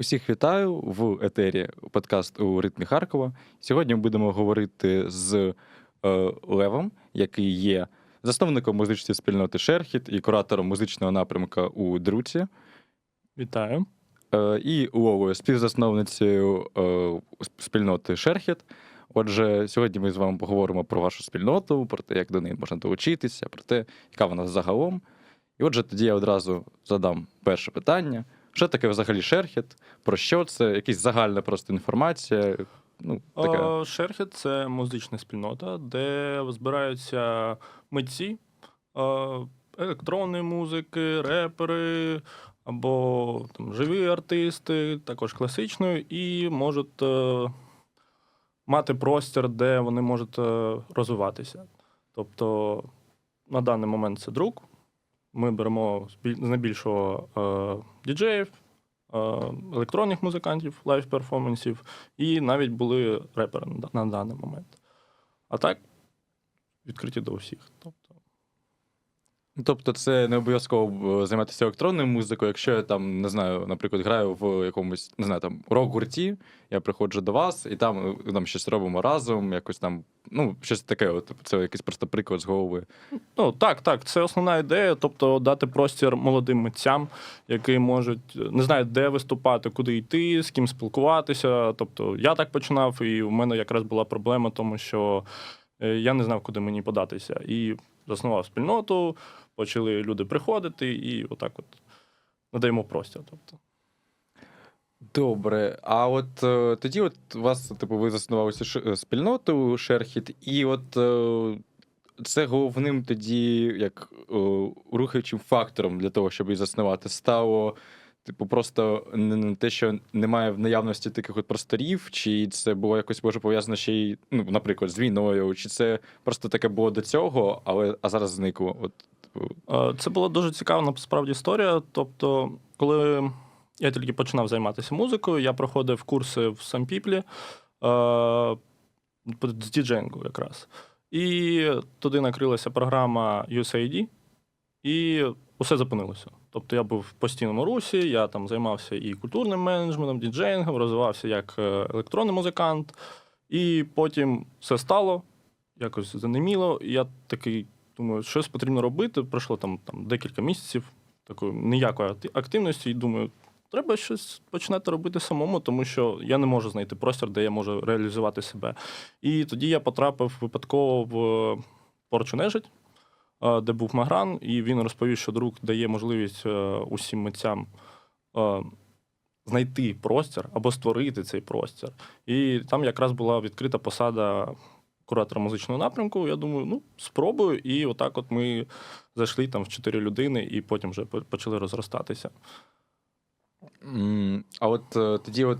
Усіх вітаю в етері подкаст у ритмі Харкова. Сьогодні ми будемо говорити з е, Левом, який є засновником музичної спільноти Шерхіт і куратором музичного напрямка у Друці, Вітаю. е, і Ловою, співзасновницею е, спільноти Шерхіт. Отже, сьогодні ми з вами поговоримо про вашу спільноту, про те, як до неї можна долучитися, про те, яка вона загалом. І отже, тоді я одразу задам перше питання. Що таке взагалі шерхіт? Про що це? Якась загальна просто інформація. Ну, таке. Е, Шерхет це музична спільнота, де збираються митці е, електронної музики, репери або там, живі артисти, також класичної, і можуть е, мати простір, де вони можуть розвиватися. Тобто на даний момент це друк. Ми беремо з біль- найбільшого е, діджеїв, е, електронних музикантів, лайв-перформансів, і навіть були репери на даний момент. А так, відкриті до усіх. Тобто, Тобто, це не обов'язково е, займатися електронною музикою. Якщо я там не знаю, наприклад, граю в якомусь не знаю, там рок-гурті, я приходжу до вас і там, е, там щось робимо разом, якось там, ну, щось таке. От, це якийсь просто приклад з голови. ну так, так, це основна ідея, тобто дати простір молодим митцям, які можуть не знають, де виступати, куди йти, з ким спілкуватися. Тобто я так починав, і в мене якраз була проблема, тому що е, я не знав, куди мені податися. І заснував спільноту, почали люди приходити, і отак от надаємо простір. Тобто. Добре. А от е, тоді, от у вас, типу, ви заснували цю ш- е, спільноту Шерхіт, і от е, це головним тоді, як рухаючим фактором для того, щоб її заснувати, стало. Типу, просто те, що немає в наявності таких от просторів, чи це було якось може пов'язано ще й, ну, наприклад, з війною, чи це просто таке було до цього, але а зараз зникло. От, Це була дуже цікава насправді історія. Тобто, коли я тільки починав займатися музикою, я проходив курси в Сампіплі е, з діджеїнгу якраз. І туди накрилася програма USAID, і усе зупинилося. Тобто я був в постійному русі, я там займався і культурним менеджментом, діджеїнгом, розвивався як е, електронний музикант. І потім все стало, якось занеміло. І я такий думаю, щось потрібно робити. Пройшло там, там декілька місяців такої ніякої активності, і думаю, треба щось починати робити самому, тому що я не можу знайти простір, де я можу реалізувати себе. І тоді я потрапив випадково в порчу нежить, е, де був Магран, і він розповів, що друг дає можливість е, усім митцям. е, Знайти простір або створити цей простір. І там якраз була відкрита посада куратора музичного напрямку. Я думаю, ну спробую. І отак, от ми зайшли там в чотири людини, і потім вже почали розростатися. А от е, тоді, от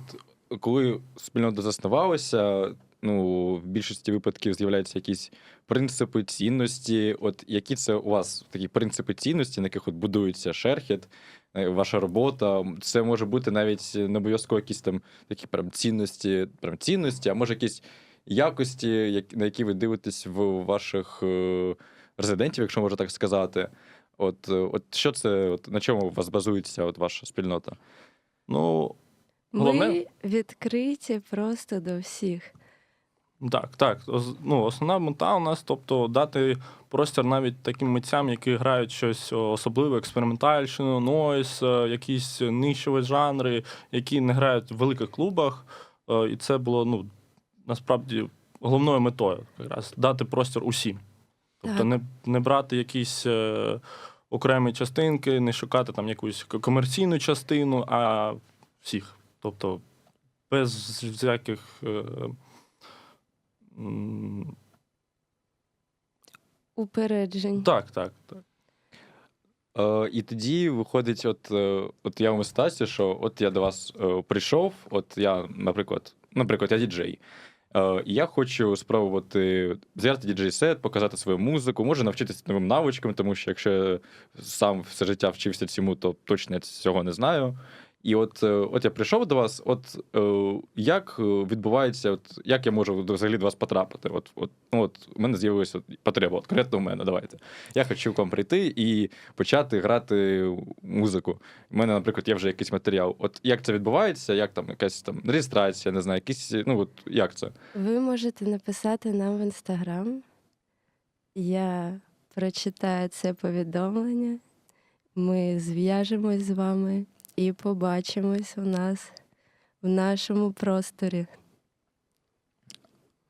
коли спільнота заснувалася, ну, в більшості випадків з'являються якісь принципи цінності. От які це у вас такі принципи цінності, на яких от будується шерхіт, е, ваша робота? Це може бути навіть не обов'язково якісь там такі прям цінності, прям цінності, а може якісь якості, на які ви дивитесь в ваших е, резидентів, якщо можна так сказати. От, е, от що це, от на чому у вас базується от ваша спільнота? Ну, Головне- Ми відкриті просто до всіх. так, так. Ну, основна мета у нас, тобто, дати простір навіть таким митцям, які грають щось особливе, експериментальщину, нойс, е, якісь нишові жанри, які не грають в великих клубах. І це було ну, насправді головною метою якраз дати простір усім. Тобто не, не брати якісь е, окремі частинки, не шукати там якусь комерційну частину, а всіх. Тобто без всяких. Е, м, Упереджень. так, так, так. Е, і тоді виходить, от, е, от я в ситуації, що от я до вас е, прийшов, от я, наприклад, наприклад, я діджей. Е, я хочу спробувати взяти діджей-сет, показати свою музику, може навчитися новим навичкам, тому що якщо сам все життя вчився цьому, то точно я цього не знаю. І от, е, от я прийшов до вас, от е, як е, відбувається, от як я можу взагалі до вас потрапити? От, от, ну, от у мене з'явилася потреба, от конкретно у мене, давайте. Я хочу к вам прийти і почати грати музику. У мене, наприклад, є вже якийсь матеріал. От як це відбувається? Як там якась там реєстрація, не знаю, якісь, ну от як це? Ви можете написати нам в інстаграм. Я прочитаю це повідомлення. Ми зв'яжемось з вами і побачимось у нас в нашому просторі.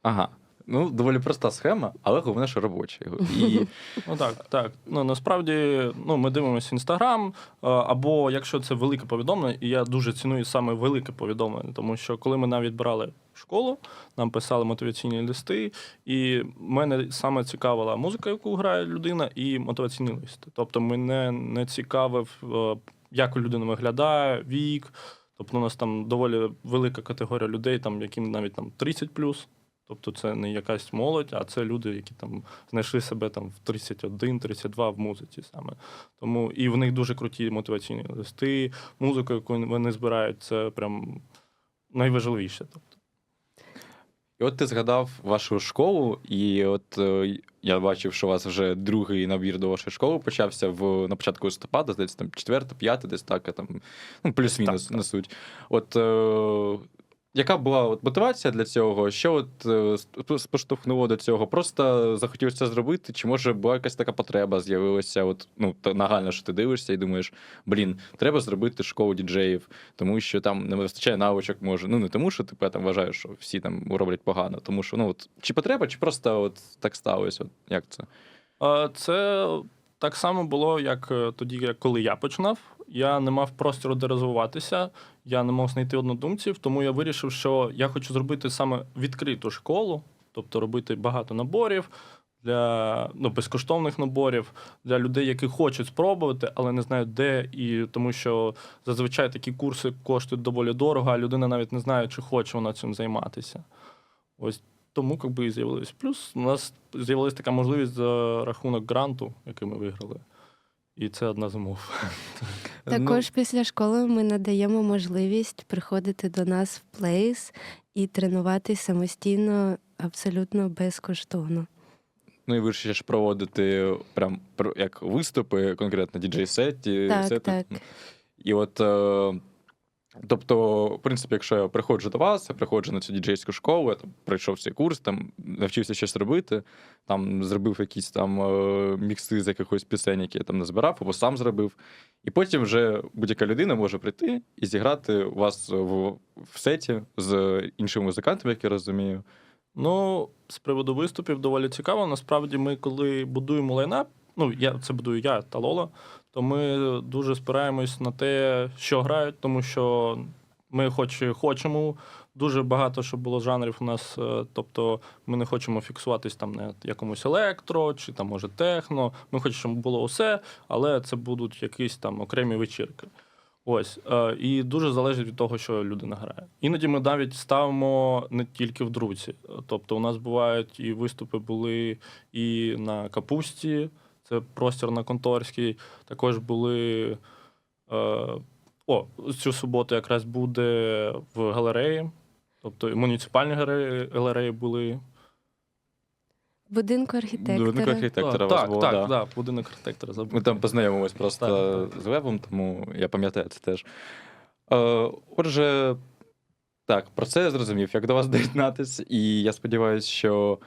Ага. Ну, доволі проста схема, але головне, що робоча. І Ну так, так. Ну насправді ну, ми дивимося інстаграм, або якщо це велике повідомлення, і я дуже ціную саме велике повідомлення, тому що коли ми навіть брали школу, нам писали мотиваційні листи, і мене саме цікавила музика, яку грає людина, і мотиваційні листи. Тобто мене не цікавив, е, як у людини виглядає, вік. Тобто у нас там доволі велика категорія людей, там, яким навіть там 30 Тобто це не якась молодь, а це люди, які там знайшли себе там в 31-32 в музиці саме. Тому і в них дуже круті мотиваційні листи, музику, яку вони збирають, це прям найважливіше. Тобто. І от ти згадав вашу школу, і от е, я бачив, що у вас вже другий набір до вашої школи почався в на початку листопада, здається, там четверта, п'ята, десь так, там ну, плюс-мінус Так, так. на суть. От е, яка була от мотивація для цього? Що от е, сп- до цього? Просто захотілося зробити? Чи може була якась така потреба з'явилася? От ну нагально, що ти дивишся і думаєш, блін, треба зробити школу діджеїв, тому що там не вистачає навичок, може. Ну не тому, що типу, я там вважаю, що всі там роблять погано, тому що ну от чи потреба, чи просто от так сталося? От як це? Це так само було, як е, тоді, коли я починав. Я не мав простору, де розвиватися, я не мав знайти однодумців, тому я вирішив, що я хочу зробити саме відкриту школу, тобто робити багато наборів для ну, безкоштовних наборів для людей, які хочуть спробувати, але не знають де. І тому що зазвичай такі курси коштують доволі дорого, а людина навіть не знає, чи хоче вона цим займатися. Ось тому як би і з'явилось. Плюс у нас з'явилася така можливість за рахунок гранту, який ми виграли. І це одна з умов. Також після школи ми надаємо можливість приходити до нас в плейс і тренуватись самостійно абсолютно безкоштовно. Ну і ви ще ж проводити прям як виступи, конкретно діджей-сеті. Так, так. І от, е, тобто, в принципі, якщо я приходжу до вас, я приходжу на цю діджейську школу, я там пройшов цей курс, там навчився щось робити, там зробив якісь там е, мікси з якихось пісень, які я там не збирав, або сам зробив. І потім вже будь-яка людина може прийти і зіграти вас в, в сеті з іншими музикантами, як я розумію. Ну, з приводу виступів доволі цікаво. Насправді, ми, коли будуємо лайнап, ну я це будую я та Лола, то ми дуже спираємось на те, що грають, тому що ми хоч і хочемо дуже багато, щоб було жанрів у нас. е, Тобто ми не хочемо фіксуватись там на якомусь електро чи там може техно. Ми хочемо, щоб було усе, але це будуть якісь там окремі вечірки. Ось е, і дуже залежить від того, що людина грає. Іноді ми навіть ставимо не тільки в друці. Тобто, у нас бувають і виступи були і на капусті, це простір на конторській. Також були. Е, о, цю суботу якраз буде в галереї. Тобто і муніципальні галереї, галереї були. Будинку архітектора. Будинок архітектора вас так, було, так, да. так, будинок архітектора забув. Ми там познайомились просто Так, з вебом, тому я пам'ятаю це теж. Е, отже, так, про це я зрозумів, як до вас доєднатись, і я сподіваюся, що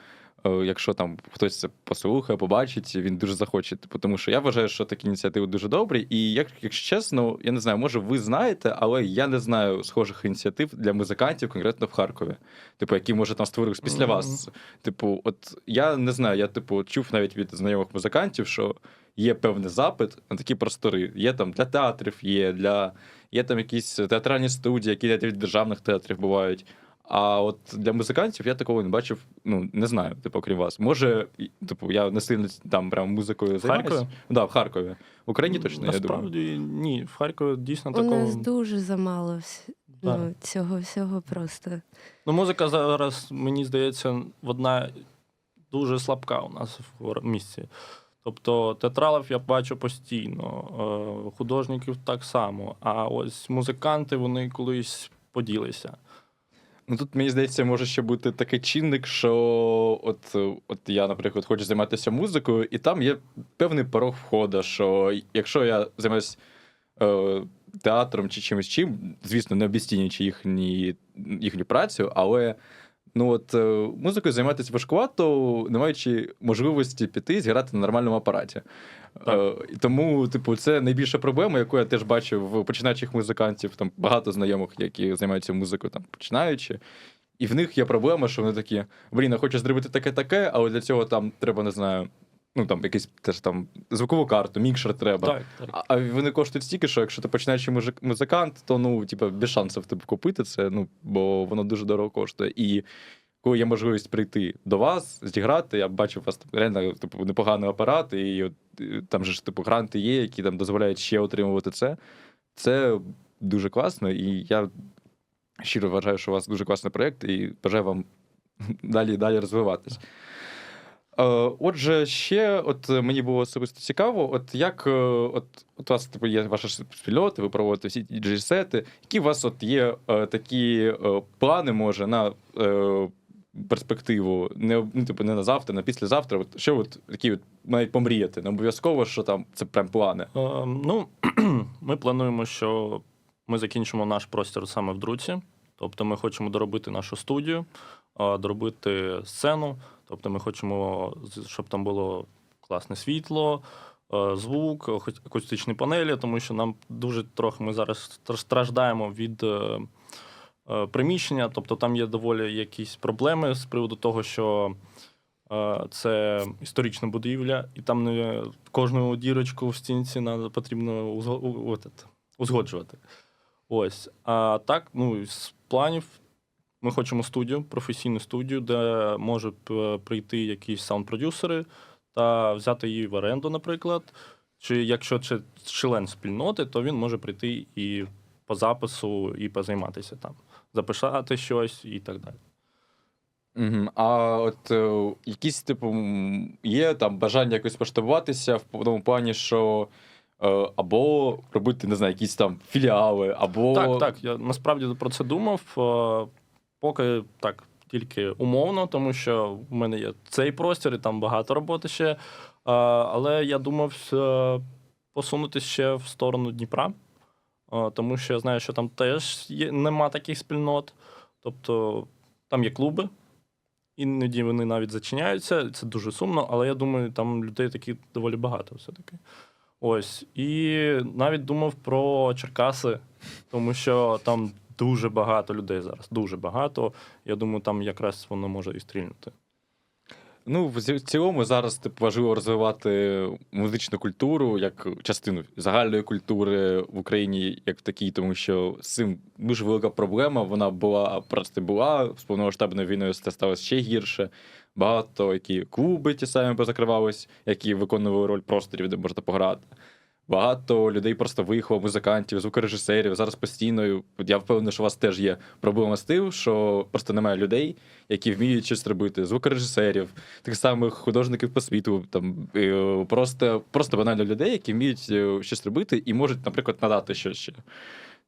якщо там хтось це послухає, побачить, він дуже захоче. Типу, тому що я вважаю, що такі ініціативи дуже добрі. І як, якщо чесно, я не знаю, може ви знаєте, але я не знаю схожих ініціатив для музикантів конкретно в Харкові. Типу, які може там створились після Мгм. вас. Типу, от я не знаю, я типу чув навіть від знайомих музикантів, що є певний запит на такі простори. Є там для театрів, є для є там якісь театральні студії, які навіть від державних театрів бувають. А от для музикантів я такого не бачив, ну не знаю, типу, окрім вас. Може, типу, я не сильно там прям музикою займаюся. Харкові? Да, в Харкові. В Україні точно, я думаю. Насправді ні. В Харкові дійсно У такого. нас дуже замало вс- Да. ну, цього всього просто. Ну, музика зараз, мені здається, одна дуже слабка у нас в місті. Тобто театралів я бачу постійно, е, художників так само. А ось музиканти вони колись поділися. Ну тут мені здається, може ще бути такий чинник, що от, от я, наприклад, хочу займатися музикою, і там є певний порог входу, що якщо я займаюся е, театром чи чимось чим, звісно, не обіцінюючи їхні, їхню працю, але ну от е, музикою займатися важкувато, не маючи можливості піти зіграти на нормальному апараті. Так. Е, тому, типу, це найбільша проблема, яку я теж бачив в починаючих музикантів. Там багато знайомих, які займаються музикою, там починаючи. І в них є проблема, що вони такі: блін, я хочу зробити таке-таке, але для цього там треба, не знаю, ну там якийсь теж там звукову карту, мікшер треба. Так, так. А, а вони коштують стільки, що якщо ти починаючий мужик, музикант, то ну, типу, без шансів типу, купити це, ну, бо воно дуже дорого коштує. І коли є можливість прийти до вас, зіграти, я бачив у вас там, реально типу, непоганий апарат, і от, там же ж типу гранти є, які там дозволяють ще отримувати це. Це дуже класно, і я щиро вважаю, що у вас дуже класний проєкт, і бажаю вам далі і далі розвиватись. Е, Отже, ще от е, мені було особисто цікаво, от як е, от, от у вас типу, є ваша ж спільнота, ви проводите всі джей-сети, які у вас от є е, такі плани, може, на перспективу, не, ну, типу, не на завтра, на післязавтра, от, що от такі от навіть помріяти, не обов'язково, що там це прям плани. Е, ну, ми плануємо, що ми закінчимо наш простір саме в друці. Тобто ми хочемо доробити нашу студію, доробити сцену. Тобто ми хочемо, щоб там було класне світло, е, звук, аку- акустичні панелі, тому що нам дуже трохи ми зараз страждаємо від е, е, приміщення. Тобто там є доволі якісь проблеми з приводу того, що це історична будівля, і там не кожну дірочку в стінці надо, потрібно узгоджувати. Ось. А так, ну, з планів ми хочемо студію, професійну студію, де можуть е, прийти якісь саунд-продюсери та взяти її в оренду, наприклад. Чи якщо це член спільноти, то він може прийти і по запису, і позайматися там, записати щось і так далі. Угу. А от е, якісь, типу, є там бажання якось масштабуватися в тому плані, що е, або робити, не знаю, якісь там філіали, або. Так, так. Я насправді про це думав. е, Поки так, тільки умовно, тому що в мене є цей простір, і там багато роботи ще. Але я думав е, посунутися ще в сторону Дніпра, е, тому що я знаю, що там теж є, нема таких спільнот. Тобто там є клуби, іноді вони навіть зачиняються. Це дуже сумно, але я думаю, там людей такі доволі багато все-таки. Ось. І навіть думав про Черкаси, тому що там дуже багато людей зараз. Дуже багато. Я думаю, там якраз воно може і стрільнути. Ну, в цілому зараз типу, важливо розвивати музичну культуру як частину загальної культури в Україні, як в такій, тому що з цим дуже велика проблема. Вона була просто була з повномасштабною війною це сталося ще гірше. Багато які клуби ті самі позакривались, які виконували роль просторів, де можна пограти. Багато людей просто виїхало, музикантів, звукорежисерів. Зараз постійно. Я впевнений, що у вас теж є проблема з тим, що просто немає людей, які вміють щось робити, звукорежисерів, тих самих художників по світу, там е, просто, просто банально людей, які вміють е, щось робити і можуть, наприклад, надати щось ще.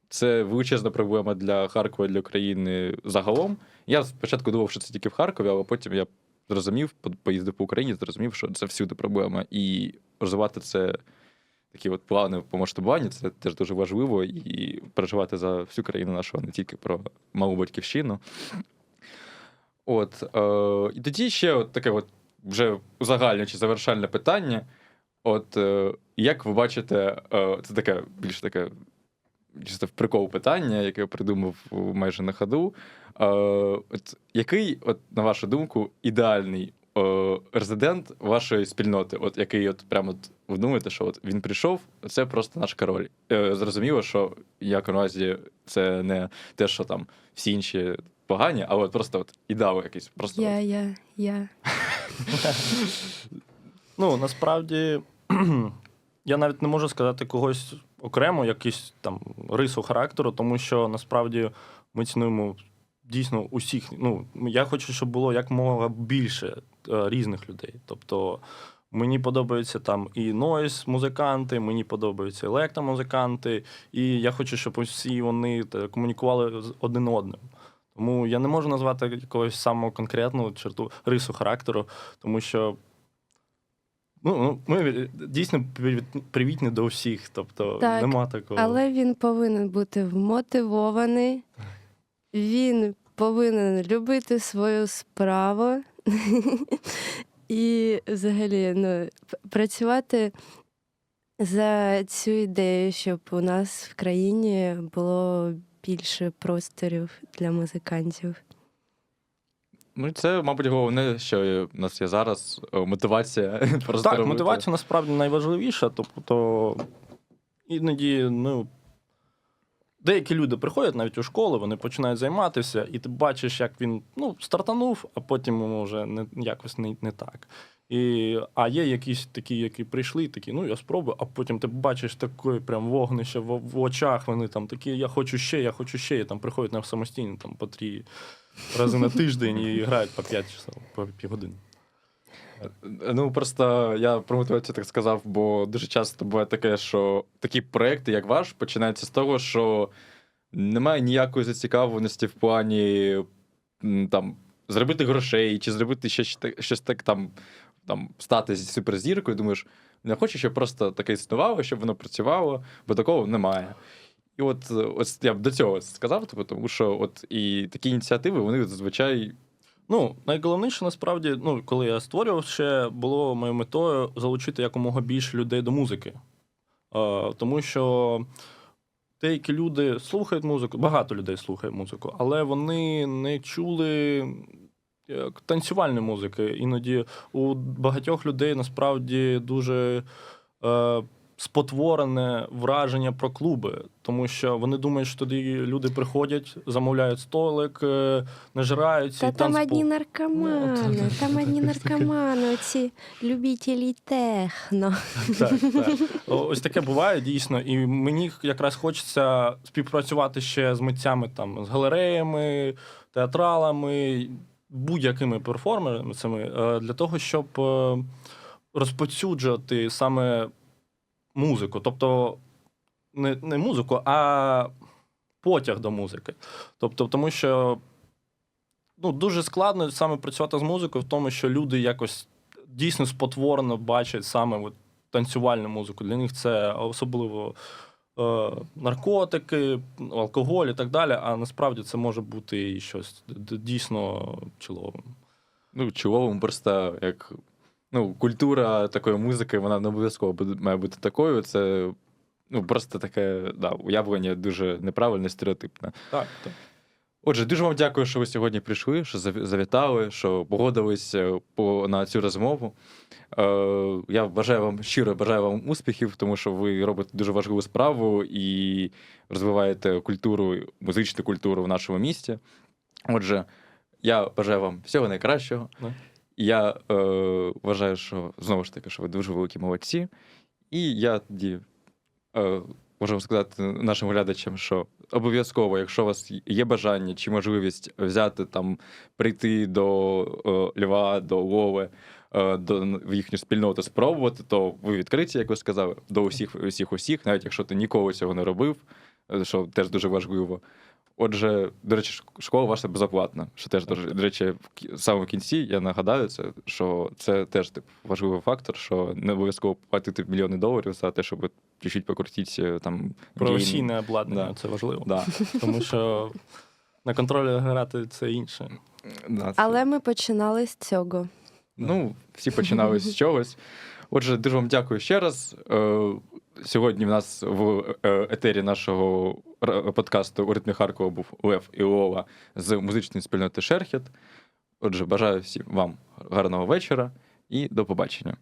Це величезна проблема для Харкова, для України загалом. Я спочатку думав, що це тільки в Харкові, але потім я зрозумів, поїздив по Україні, зрозумів, що це всюди проблема. І розвивати це такі от плани по масштабуванню, це теж дуже важливо. І переживати за всю країну нашу, а не тільки про малу батьківщину. От, е, і тоді ще от таке от вже узагальнюючи завершальне питання. От е, як ви бачите, е, це таке більш таке чисто в прикол питання, яке я придумав майже на ходу. Е, от, який, от, на вашу думку, ідеальний резидент вашої спільноти? От який от прямо от, ви думаєте, що от він прийшов, це просто наш король. Е, зрозуміло, що як увазі це не те, що там всі інші погані, але от просто от ідеал якийсь. Просто Я, я, я. Ну, насправді, я навіть не можу сказати когось окремо, якийсь там рису характеру, тому що насправді ми цінуємо дійсно усіх. Ну, я хочу, щоб було якомога більше е, різних людей. Тобто Мені подобаються там і нойс музиканти, мені подобаються електромузиканти, і я хочу, щоб усі вони та, комунікували з один одним. Тому я не можу назвати якогось самого конкретного черту рису характеру, тому що ну, ну, ми дійсно привіт- привітні до всіх. Тобто Так, нема такого. Але він повинен бути вмотивований, він повинен любити свою справу і взагалі ну, працювати за цю ідею, щоб у нас в країні було більше просторів для музикантів. Ну, це, мабуть, головне, що в нас є зараз е, мотивація. просто Так, робити. мотивація насправді найважливіша. Тобто іноді, ну. Деякі люди приходять навіть у школу, вони починають займатися, і ти бачиш, як він ну, стартанув, а потім йому вже не, якось не, не так. І, а є якісь такі, які прийшли, такі, ну я спробую, а потім ти бачиш таке прям вогнище в, в очах, вони там такі, я хочу ще, я хочу ще, і там приходять на самостійно там, по три рази на тиждень і грають по 5 часов, по півгодини. Ну просто я про мотивацію так сказав, бо дуже часто буває таке, що такі проекти, як ваш, починаються з того, що немає ніякої зацікавленості в плані там зробити грошей чи зробити щось, щось так там, там стати суперзіркою. Думаєш, не хочу, щоб просто таке існувало, щоб воно працювало, бо такого немає. І от, е, ось я б до цього сказав, тобто, тому що от і такі ініціативи, вони зазвичай Ну, найголовніше насправді, ну, коли я створював ще, було моєю метою залучити якомога більше людей до музики. Е, тому що деякі люди слухають музику, багато людей слухає музику, але вони не чули як, танцювальної музики. Іноді у багатьох людей насправді дуже. Е, Спотворене враження про клуби, тому що вони думають, що тоді люди приходять, замовляють столик, е, нажираються Та і там одні наркомани, Ну, там одні наркомани, оці любителі техно. Так, так. Ось таке буває дійсно. І мені якраз хочеться співпрацювати ще з митцями, там, з галереями, театралами, будь-якими перформерами е, для того, щоб е, розповсюджувати саме музику. Тобто не, не музику, а потяг до музики. Тобто, тому що ну, дуже складно саме працювати з музикою в тому, що люди якось дійсно спотворено бачать саме от, танцювальну музику. Для них це особливо е, наркотики, алкоголь і так далі. А насправді це може бути і щось дійсно чоловим. ну, чоловим просто як ну, культура такої музики, вона не обов'язково має бути такою. Це ну, просто таке да, уявлення дуже неправильне, стереотипне. Так, так. Отже, дуже вам дякую, що ви сьогодні прийшли, що завітали, що погодились е, по, на цю розмову. Е, я бажаю вам щиро бажаю вам успіхів, тому що ви робите дуже важливу справу і розвиваєте культуру, музичну культуру в нашому місті. Отже, я бажаю вам всього найкращого. Я е, вважаю, що знову ж таки, що ви дуже великі молодці. І я тоді е, можу сказати нашим глядачам, що обов'язково, якщо у вас є бажання чи можливість взяти там, прийти до е, Льва, до Лови, е, до в їхню спільноту спробувати, то ви відкриті, як ви сказали, до усіх, усіх, усіх, навіть якщо ти ніколи цього не робив, е, що теж дуже важливо. Отже, до речі, школа ваша безоплатна. Що теж дуже до речі, в самому кінці я нагадаю це, що це теж тип, важливий фактор, що не обов'язково платити мільйони доларів за те, щоб чуть-чуть покрутити там. Професійне обладнання Да. це важливо. Да. Тому що на контролі грати це інше. Да, це- Але ми починали з цього. Ну, всі починали з чогось. Отже, дуже вам дякую ще раз. Сьогодні в нас в е, етері нашого подкасту у ритмі Харкова був Лев і Лола з музичної спільноти Шерхет. Отже, бажаю всім вам гарного вечора і до побачення.